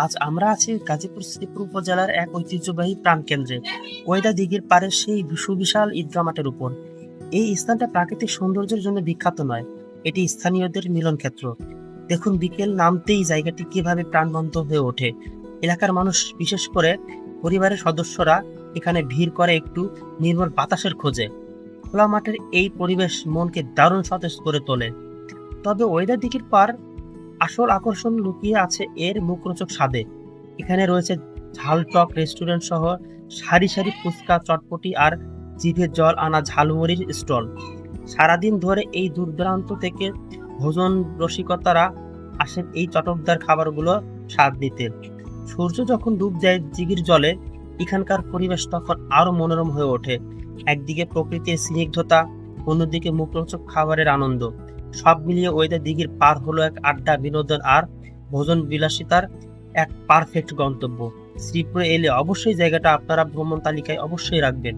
আজ আমরা আছি গাজীপুর শ্রীপুর উপজেলার এক ঐতিহ্যবাহী প্রাণকেন্দ্রে ওয়েদা দিঘির পাড়ের সেই সুবিশাল ঈদগা মাঠের উপর। এই স্থানটা প্রাকৃতিক সৌন্দর্যের জন্য বিখ্যাত নয়, এটি স্থানীয়দের মিলন ক্ষেত্র। দেখুন, বিকেল নামতেই জায়গাটি কীভাবে প্রাণবন্ত হয়ে ওঠে। এলাকার মানুষ, বিশেষ করে পরিবারের সদস্যরা, এখানে ভিড় করে একটু নির্মল বাতাসের খোঁজে। খোলা মাঠের এই পরিবেশ মনকে দারুণ সতেজ করে তোলে। তবে ওয়েদার দিঘির পার আসল আকর্ষণ লুকিয়ে আছে এর মুখরোচক স্বাদে। এখানে রয়েছে ঝালটক রেস্টুরেন্ট সহ সারি সারি ফুচকা, চটপটি আর জিভে জল আনা ঝালমুড়ির স্টল। সারাদিন ধরে এই দূর দূরান্ত থেকে ভোজন রসিকতারা আসেন এই চটকদার খাবারগুলো স্বাদ নিতে। সূর্য যখন ডুব যায় জিগির জলে, এখানকার পরিবেশ তখন আরও মনোরম হয়ে ওঠে। একদিকে প্রকৃতির স্নিগ্ধতা, অন্যদিকে মুখরোচক খাবারের আনন্দ। সব মিলিয়ে ওয়েদার দিঘির পার হলো এক আড্ডা বিনোদন আর ভোজন বিলাসিতার এক পারফেক্ট গন্তব্য। শ্রীপুরে এলে অবশ্যই জায়গাটা আপনারা ভ্রমণ তালিকায় অবশ্যই রাখবেন।